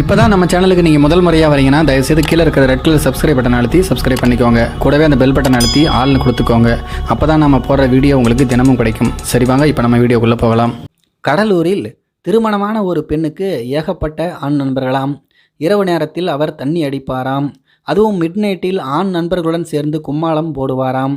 இப்போ தான் நம்ம சேனலுக்கு நீங்கள் முதல் முறையாக வரீங்கன்னா தயவுசெய்து கீழே இருக்கிற ரெட் கலர் சப்ஸ்கிரைப் பட்டன் அழுத்தி சப்ஸ்கிரைப் பண்ணிக்கோங்க. கூடவே அந்த பெல் பட்டன் அழுத்தி ஆள்னு கொடுத்துக்கோங்க. அப்போ தான் நம்ம போடுற வீடியோ உங்களுக்கு தினமும் கிடைக்கும். சரி வாங்க இப்போ நம்ம வீடியோக்குள்ளே போகலாம். கடலூரில் திருமணமான ஒரு பெண்ணுக்கு ஏகப்பட்ட ஆண் நண்பர்களாம். இரவு நேரத்தில் அவர் தண்ணி அடிப்பாராம். அதுவும் மிட் நைட்டில் ஆண் நண்பர்களுடன் சேர்ந்து கும்மாளம் போடுவாராம்.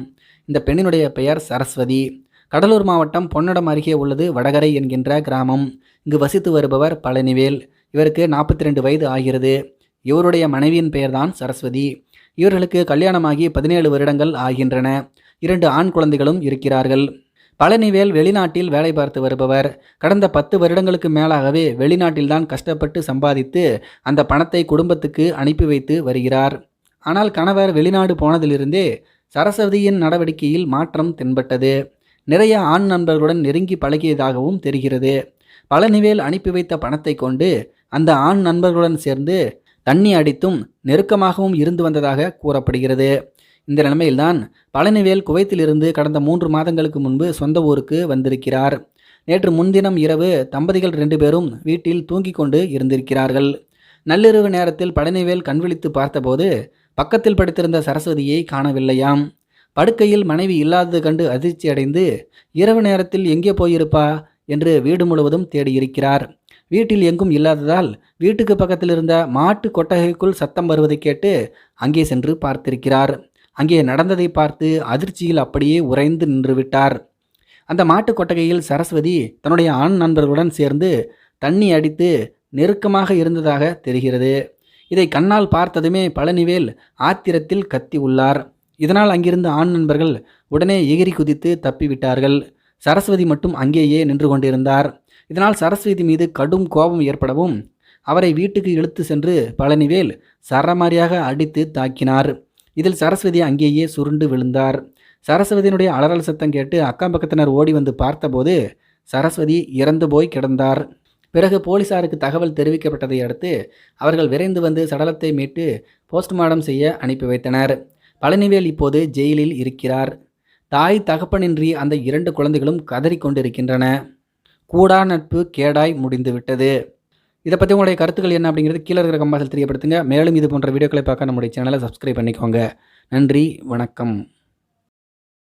இந்த பெண்ணினுடைய பெயர் சரஸ்வதி. கடலூர் மாவட்டம் பொன்னடம் அருகே உள்ளது வடகரை என்கின்ற கிராமம். இங்கு வசித்து வருபவர் பழனிவேல். இவருக்கு நாற்பத்தி ரெண்டு வயது ஆகிறது. இவருடைய மனைவியின் பெயர்தான் சரஸ்வதி. இவர்களுக்கு கல்யாணமாகி பதினேழு வருடங்கள் ஆகின்றன. இரண்டு ஆண் குழந்தைகளும் இருக்கிறார்கள். பழனிவேல் வெளிநாட்டில் வேலை பார்த்து வருபவர். கடந்த பத்து வருடங்களுக்கு மேலாகவே வெளிநாட்டில்தான் கஷ்டப்பட்டு சம்பாதித்து அந்த பணத்தை குடும்பத்துக்கு அனுப்பி வைத்து வருகிறார். ஆனால் கணவர் வெளிநாடு போனதிலிருந்தே சரஸ்வதியின் நடவடிக்கையில் மாற்றம் தென்பட்டது. நிறைய ஆண் நண்பர்களுடன் நெருங்கி பழகியதாகவும் தெரிகிறது. பழனிவேல் அனுப்பி வைத்த பணத்தை கொண்டு அந்த ஆண் நண்பர்களுடன் சேர்ந்து தண்ணி அடித்தும் நெருக்கமாகவும் இருந்து வந்ததாக கூறப்படுகிறது. இந்த நிலைமையில்தான் பழனிவேல் குவைத்திலிருந்து கடந்த மூன்று மாதங்களுக்கு முன்பு சொந்த ஊருக்கு வந்திருக்கிறார். நேற்று முன்தினம் இரவு தம்பதிகள் ரெண்டு பேரும் வீட்டில் தூங்கிக் கொண்டு இருந்திருக்கிறார்கள். நள்ளிரவு நேரத்தில் பழனிவேல் கண்விழித்து பார்த்தபோது பக்கத்தில் படுத்திருந்த சரஸ்வதியை காணவில்லையாம். படுக்கையில் மனைவி இல்லாதது கண்டு அதிர்ச்சி அடைந்து இரவு நேரத்தில் எங்கே போயிருப்பா? என்று வீடு முழுவதும் தேடியிருக்கிறார். வீட்டில் எங்கும் இல்லாததால் வீட்டுக்கு பக்கத்தில் இருந்த மாட்டு கொட்டகைக்குள் சத்தம் வருவதை கேட்டு அங்கே சென்று பார்த்திருக்கிறார். அங்கே நடந்ததை பார்த்து அதிர்ச்சியில் அப்படியே உறைந்து நின்றுவிட்டார். அந்த மாட்டு கொட்டகையில் சரஸ்வதி தன்னுடைய ஆண் நண்பர்களுடன் சேர்ந்து தண்ணி அடித்து நெருக்கமாக இருந்ததாக தெரிகிறது. இதை கண்ணால் பார்த்ததுமே பழனிவேல் ஆத்திரத்தில் கத்தி உள்ளார். இதனால் அங்கிருந்த ஆண் நண்பர்கள் உடனே எகிரி குதித்து தப்பிவிட்டார்கள். சரஸ்வதி மட்டும் அங்கேயே நின்று கொண்டிருந்தார். இதனால் சரஸ்வதி மீது கடும் கோபம் ஏற்படவும் அவரை வீட்டுக்கு இழுத்து சென்று பழனிவேல் சரமாரியாக அடித்து தாக்கினார். இதில் சரஸ்வதி அங்கேயே சுருண்டு விழுந்தார். சரஸ்வதியினுடைய அலறல் சத்தம் கேட்டு அக்கம் பக்கத்தினர் ஓடி வந்து பார்த்தபோது சரஸ்வதி இறந்து போய் கிடந்தார். பிறகு போலீசாருக்கு தகவல் தெரிவிக்கப்பட்டதை அடுத்து அவர்கள் விரைந்து வந்து சடலத்தை மீட்டு போஸ்ட்மார்ட்டம் செய்ய அனுப்பி வைத்தனர். பழனிவேல் இப்போது ஜெயிலில் இருக்கிறார். தாய் தகப்பனின்றி அந்த இரண்டு குழந்தைகளும் கதறிக்கொண்டிருக்கின்றன கூடா நட்பு கேடாய் முடிந்துவிட்டது இதை பற்றி உங்களுடைய கருத்துக்கள் என்ன அப்படிங்கிறது கீழே இருக்கிற கம்பாசல் தெரியப்படுத்துங்க. மேலும் இது போன்ற வீடியோக்களை பார்க்க நம்முடைய சேனலை சப்ஸ்கிரைப் பண்ணிக்கோங்க. நன்றி வணக்கம்.